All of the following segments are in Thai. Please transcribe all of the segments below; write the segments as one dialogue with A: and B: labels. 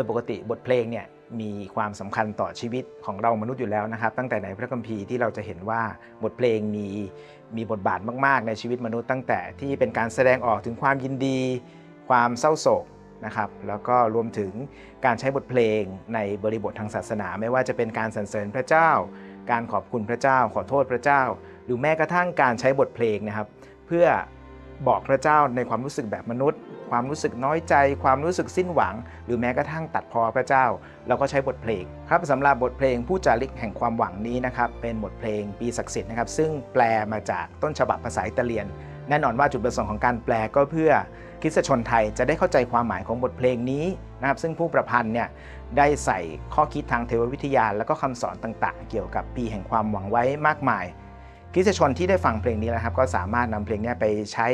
A: ย
B: ปกติบทเพลงเนี่ยมีความสำคัญต่อชีวิตของเรามนุษย์อยู่แล้วนะครับ ตั้งแต่ในพระคัมภีร์ที่เราจะเห็นว่าบทเพลงมีมีบทบาทมาก ๆ ในชีวิตมนุษย์ตั้งแต่ที่เป็นการแสดงออกถึงความยินดี ความเศร้าโศกนะครับแล้วก็รวมถึงการใช้บทเพลงในบริบททางศาสนา ไม่ว่าจะเป็นการสรรเสริญพระเจ้า การขอบคุณพระเจ้า ขอโทษพระเจ้า หรือแม้กระทั่งการใช้บทเพลงนะครับ เพื่อ บอกพระเจ้าในความรู้สึกแบบมนุษย์ ความรู้สึกน้อยใจ ความรู้สึกสิ้นหวัง หรือแม้กระทั่งตัดพอพระเจ้า เราก็ใช้บทเพลงครับสำหรับบทเพลงผู้จาริกแห่งความหวังนี้นะครับเป็นบทเพลงปีศักดิ์สิทธิ์นะครับซึ่งแปลมาจากต้นฉบับภาษาอิตาเลียน แน่นอนว่าจุดประสงค์ของการแปลก็เพื่อคริสตชนไทยจะได้เข้าใจความหมายของบทเพลงนี้นะครับซึ่งผู้ประพันธ์เนี่ยได้ใส่ข้อคิดทางเทววิทยา และก็คำสอนต่าง ๆ เกี่ยวกับปีแห่งความหวังไว้มากมาย คริสชนที่ได้ฟังเพลงนี้นะครับก็สามารถนำเพลงนี้ไปใช้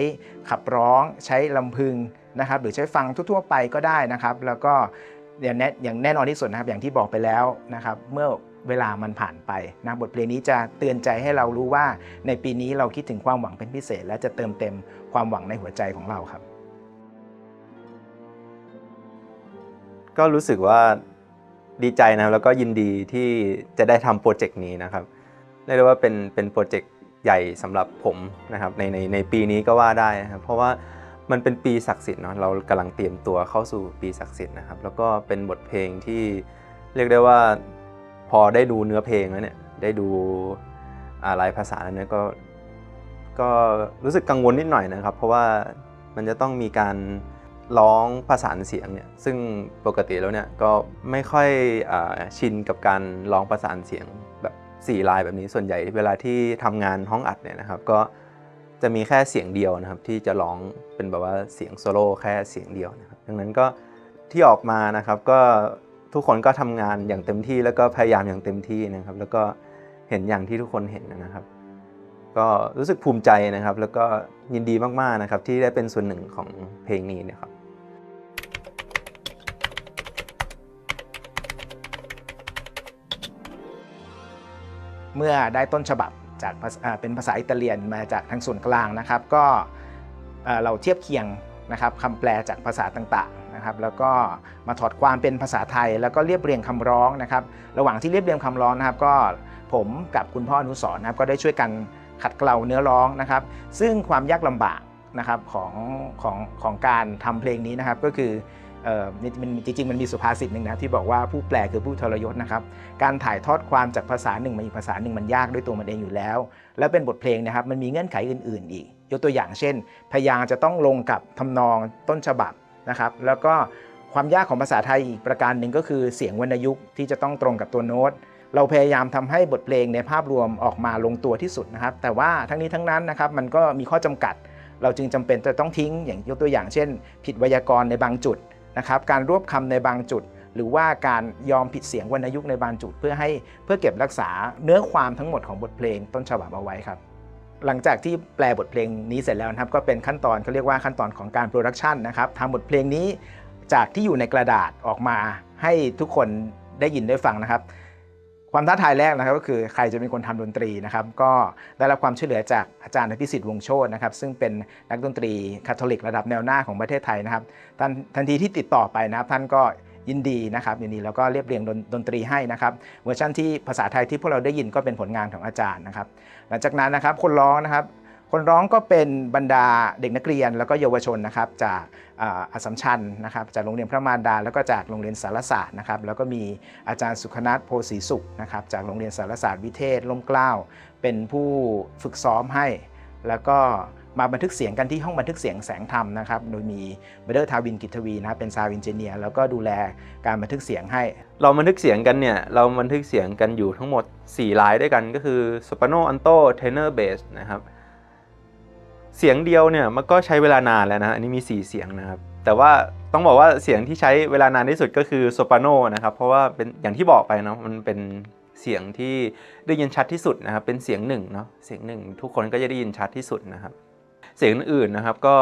B: ขับร้องใช้ลำพึงนะครับหรือใช้ฟังทั่วๆไปก็ได้นะครับ แล้วก็อย่างแน่อย่างแน่นอนที่สุดนะครับอย่างที่บอกไปแล้วนะครับเมื่อเวลามันผ่านไปนะบทเพลงนี้จะเตือนใจให้เรารู้ว่าในปีนี้เราคิดถึงความหวังเป็นพิเศษ และจะเติมเต็มความหวังในหัวใจของเราครับ
C: ก็รู้สึกว่าดีใจนะแล้วก็ยินดีที่จะได้ทำโปรเจกต์นี้นะครับ เรียกได้ว่าเป็นเป็นโปรเจกต์ใหญ่สำหรับผมนะครับในในในปีนี้ก็ว่าได้นะครับเพราะว่ามันเป็นปีศักดิ์สิทธิ์เนาะเรากำลังเตรียมตัวเข้าสู่ปีศักดิ์สิทธิ์นะครับแล้วก็เป็นบทเพลงที่เรียกได้ว่าพอได้ดูเนื้อเพลงแล้วเนี่ยได้ดูอะไรภาษาแล้วเนี่ยก็ก็รู้สึกกังวลนิดหน่อยนะครับ เพราะว่ามันจะต้องมีการร้องประสานเสียงเนี่ยซึ่งปกติแล้วเนี่ยก็ไม่ค่อยอชินกับการร้องประสานเสียงแบบ 4 ลายแบบนี้ส่วนใหญ่เวลาที่ทำงานห้องอัดเนี่ยนะครับ ก็จะมีแค่เสียงเดียวนะครับ ที่จะร้องเป็นแบบว่าเสียงโซโล่แค่เสียงเดียวนะครับดังนั้นก็ที่ออกมานะครับก็ทุกคนก็ทำงานอย่างเต็มที่แล้วก็พยายามอย่างเต็มที่นะครับ แล้วก็เห็นอย่างที่ทุกคนเห็นนะครับ ก็รู้สึกภูมิใจนะครับ แล้วก็ยินดีมากๆนะครับที่ได้เป็นส่วนหนึ่งของเพลงนี้นะครับ
B: เมื่อได้ต้นฉบับจากเป็นภาษาอิตาเลียนมาจากทางส่วนกลางนะครับ ก็เราเทียบเคียงนะครับคำแปลจากภาษาต่างๆนะครับ แล้วก็มาถอดความเป็นภาษาไทย แล้วก็เรียบเรียงคำร้องนะครับ ระหว่างที่เรียบเรียงคำร้องนะครับ ก็ผมกับคุณพ่ออนุสร์นะครับ ก็ได้ช่วยกันขัดเกลาเนื้อร้องนะครับ ซึ่งความยากลำบากนะครับของของของการทำเพลงนี้นะครับก็คือ มันจริงๆ มันมีสุภาษิตหนึ่งนะที่บอกว่าผู้แปลคือผู้ทรยศนะครับ การถ่ายทอดความจากภาษาหนึ่งมาอีกภาษาหนึ่งมันยากด้วยตัวมันเองอยู่แล้ว แล้วเป็นบทเพลงนะครับมันมีเงื่อนไขอื่น ๆ อีก ยกตัวอย่างเช่น พยางค์จะต้องลงกับทำนองต้นฉบับนะครับ แล้วก็ความยากของภาษาไทยอีกประการหนึ่งก็คือเสียงวรรณยุกต์ที่จะต้องตรงกับตัวโน้ตเราพยายามทำให้บทเพลงในภาพรวมออกมาลงตัวที่สุดนะครับ แต่ว่าทั้งนี้ทั้งนั้นนะครับมันก็มีข้อจำกัด เราจึงจำเป็นจะต้องทิ้งอย่างยกตัวอย่างเช่น ผิดไวยากรณ์ในบางจุด นะครับการรวบคำในบางจุด หรือว่าการยอมผิดเสียงวรรณยุกต์ในบางจุด เพื่อให้เพื่อเก็บรักษาเนื้อความทั้งหมดของบทเพลงต้นฉบับเอาไว้ครับหลังจากที่แปลบทเพลงนี้เสร็จแล้วนะครับก็เป็นขั้นตอนเขาเรียกว่าขั้นตอนของการโปรดักชันนะครับทำบทเพลงนี้จากที่อยู่ในกระดาษออกมาให้ทุกคนได้ยินได้ฟังนะครับ ความท้าทายแรกนะครับก็คือใครจะเป็นคนทำดนตรีนะครับก็ได้รับความช่วยเหลือจากอาจารย์พิสิทธิ์วงโชตนะครับซึ่งเป็นนักดนตรีคาทอลิกระดับแนวหน้าของประเทศไทยนะครับทันทันทีที่ติดต่อไปนะครับท่านก็ยินดีนะครับยินดีแล้วก็เรียบเรียงดนดนตรีให้นะครับเวอร์ชันที่ภาษาไทยที่พวกเราได้ยินก็เป็นผลงานของอาจารย์นะครับหลังจากนั้นนะครับคนร้องนะครับ คนร้องก็เป็นบรรดาเด็กนักเรียนแล้วก็เยาวชนนะครับจากอัสมชัญนะครับจากโรงเรียนพระมารดา แล้วก็จากโรงเรียนสารศาสตร์นะครับแล้วก็มีอาจารย์สุขนัทโพสีสุขนะครับจากโรงเรียนสารศาสตร์วิเทศล่มเกล้า เป็นผู้ฝึกซ้อมให้ แล้วก็มาบันทึกเสียงกันที่ห้องบันทึกเสียงแสงธรรมนะครับ โดยมีเบเดอร์ทาวินกิตทวีนะครับเป็นซาวด์อินเจเนียร์แล้วก็ดูแลการบันทึกเสียงให้
C: เราบันทึกเสียงกันเนี่ย เราบันทึกเสียงกันอยู่ทั้งหมด 4 ลายด้วยกันก็คือ soprano alto tenor bass นะครับ เสียงเดียวเนี่ยมันก็ใช้เวลานานแล้วนะอันนี้มี 4 เสียงนะครับ แต่ว่าต้องบอกว่าเสียงที่ใช้เวลานานที่สุดก็คือโซปราโนนะครับ เพราะว่าเป็นอย่างที่บอกไปเนาะมันเป็นเสียงที่ได้ยินชัดที่สุดนะครับ เป็นเสียงหนึ่งเนาะเสียงหนึ่งทุกคนก็จะได้ยินชัดที่สุดนะครับ เสียงอื่นนะครับก็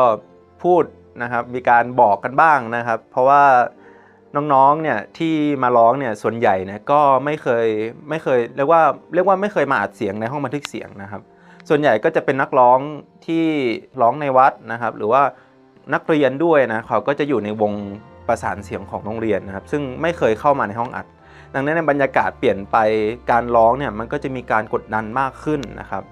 C: พูดนะครับมีการบอกกันบ้างนะครับ เพราะว่าน้องๆ เนี่ยที่มาร้องเนี่ยส่วนใหญ่เนี่ยก็ไม่เคยไม่เคยเรียกว่าเรียกว่าไม่เคยมาอัดเสียงในห้องบันทึกเสียงนะครับ ส่วนใหญ่ก็จะเป็นนักร้องที่ร้องในวัดนะครับ หรือว่านักเรียนด้วยนะเขาก็จะอยู่ในวงประสานเสียงของโรงเรียนนะครับ ซึ่งไม่เคยเข้ามาในห้องอัด ดังนั้นในบรรยากาศเปลี่ยนไปการร้องเนี่ยมันก็จะมีการกดดันมากขึ้นนะครับ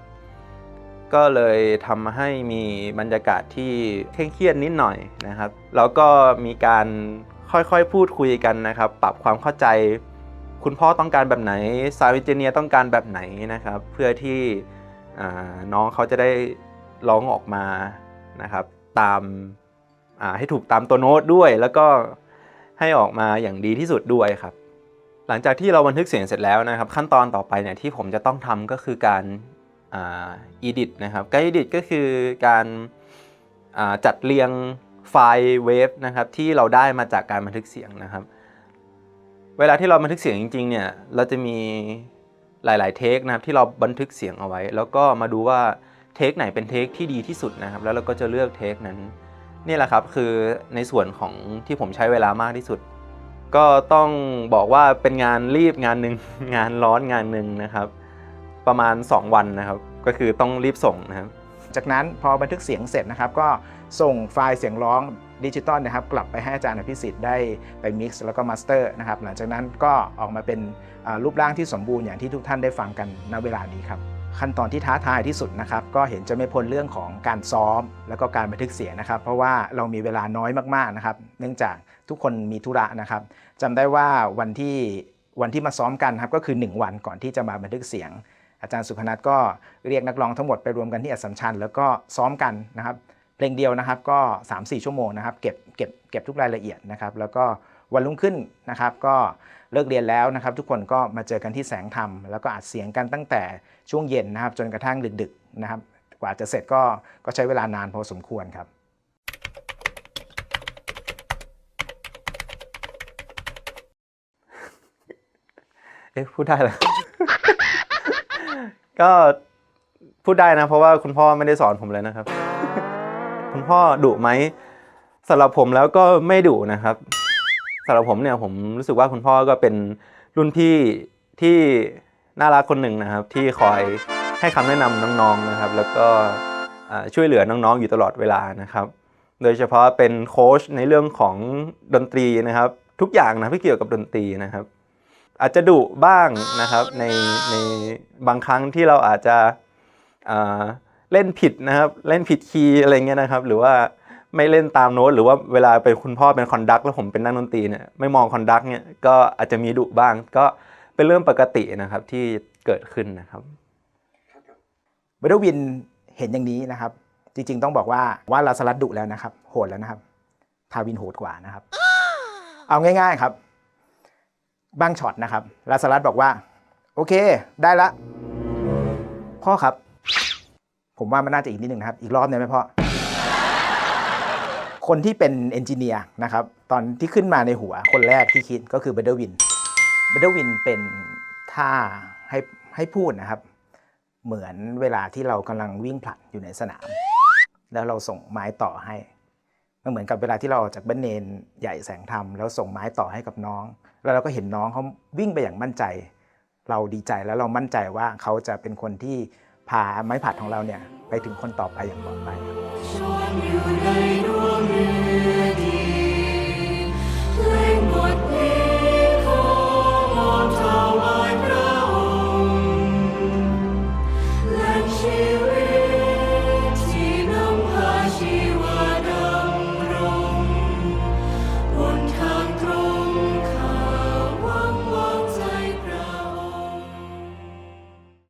C: ก็เลยทำให้มีบรรยากาศที่เคร่งเครียดนิดหน่อยนะครับ แล้วก็มีการค่อยๆพูดคุยกันนะครับ ปรับความเข้าใจ คุณพ่อต้องการแบบไหนซาวด์เจเนียต้องการแบบไหนนะครับ เพื่อที่ น้องเขาจะได้ร้องออกมานะครับตามาให้ถูกตามตัวโน้ตด้วย แล้วก็ให้ออกมาอย่างดีที่สุดด้วยครับ หลังจากที่เราบันทึกเสียงเสร็จแล้วนะครับ ขั้นตอนต่อไปเนี่ยที่ผมจะต้องทำก็คือการอ่า edit นะครับการ edit ก็คือการาจัดเรียงไฟล์เวฟนะครับที่เราได้มาจากการบันทึกเสียงนะครับ เวลาที่เราบันทึกเสียงจริงๆเนี่ยเราจะมี หลาย ๆ เทคนะครับที่เราบันทึกเสียงเอาไว้ แล้วก็มาดูว่าเทคไหนเป็นเทคที่ดีที่สุดนะครับ แล้วเราก็จะเลือกเทคนั้นนี่แหละครับคือในส่วนของที่ผมใช้เวลามากที่สุด ก็ต้องบอกว่าเป็นงานรีบงานหนึ่งงานร้อนงานหนึ่งนะครับ ประมาณ 2 วันนะครับ ก็คือต้องรีบส่งนะครับ
B: จากนั้นพอบันทึกเสียงเสร็จนะครับ ก็ส่งไฟล์เสียงร้อง ดิจิตอลนะครับกลับไปให้อาจารย์อภิสิทธิ์ได้ไปมิกซ์แล้วก็มาสเตอร์นะครับหลังจากนั้นก็ออกมาเป็นรูปร่างที่สมบูรณ์อย่างที่ทุกท่านได้ฟังกันณเวลานี้ครับขั้นตอนที่ท้าทายที่สุดนะครับก็เห็นจะไม่พ้นเรื่องของการซ้อม แล้วก็การบันทึกเสียงนะครับ เพราะว่าเรามีเวลาน้อยมากๆนะครับ เนื่องจากทุกคนมีธุระนะครับจำได้ว่าวันที่วันที่มาซ้อมกันครับก็คือ 1 วันก่อนที่จะมาบันทึกเสียง อาจารย์สุพนัทก็เรียกนักร้องทั้งหมดไปรวมกันที่อัสสัมชัญแล้วก็ซ้อมกันนะครับ เพลงเดียวนะครับก็ 3-4 ชั่วโมงนะครับเก็บเก็บเก็บทุกรายละเอียดนะครับแล้วก็วันรุ่งขึ้นนะครับก็เลิกเรียนแล้วนะครับ ทุกคนก็มาเจอกันที่แสงธรรม แล้วก็อัดเสียงกันตั้งแต่ช่วงเย็นนะครับ จนกระทั่งดึกๆนะครับ กว่าจะเสร็จก็ก็ใช้เวลานานพอสมควรครับ
C: เอ๊ะพูดได้เหรอก็พูดได้นะ เพราะว่าคุณพ่อไม่ได้สอนผมเลยนะครับ คุณพ่อดุไหมสำหรับผมแล้วก็ไม่ดุนะครับสำหรับผมเนี่ยผมรู้สึกว่าคุณพ่อก็เป็นรุ่นพี่ที่น่ารักคนหนึ่งนะครับ ที่คอยให้คำแนะนำน้องๆนะครับ แล้วก็ช่วยเหลือน้องๆอยู่ตลอดเวลานะครับ โดยเฉพาะเป็นโค้ชในเรื่องของดนตรีนะครับ ทุกอย่างนะที่เกี่ยวกับดนตรีนะครับ อาจจะดุบ้างนะครับในในบางครั้งที่เราอาจจะ เล่นผิดนะครับ เล่นผิดคีย์อะไรเงี้ยนะครับ หรือว่าไม่เล่นตามโน้ตหรือว่าเวลาไปคุณพ่อเป็นคอนดักแล้วผมเป็นนักดนตรีเนี่ยไม่มองคอนดักเนี่ยก็อาจจะมีดุบ้าง ก็เป็นเรื่องปกตินะครับที่เกิดขึ้นนะครับ
B: เบดวินเห็นอย่างนี้นะครับ จริง ๆ ต้องบอกว่าว่าลาสลัดดุแล้วนะครับ โหดแล้วนะครับ ทาวินโหดกว่านะครับ เอาง่าย ๆครับ บางช็อตนะครับลาสลัดบอกว่า โอเค ได้ละ พ่อครับ ผมว่ามันน่าจะอีกนิดหนึ่งนะครับ อีกรอบได้ไหมพ่อ คนที่เป็นเอนจิเนียร์นะครับ ตอนที่ขึ้นมาในหัวคนแรกที่คิดก็คือเบเดวินเบเดวินเป็นท่าให้ให้พูดนะครับ เหมือนเวลาที่เรากำลังวิ่งผลัดอยู่ในสนาม แล้วเราส่งไม้ต่อให้มันเหมือนกับเวลาที่เราออกจากบ้านเนนใหญ่แสงธรรมแล้วส่งไม้ต่อให้กับน้อง แล้วเราก็เห็นน้องเขาวิ่งไปอย่างมั่นใจ เราดีใจแล้วเรามั่นใจว่าเขาจะเป็นคนที่ พาไม้ผัดของเราเนี่ยไปถึงคนต่อไปอย่างปลอดภัยครับ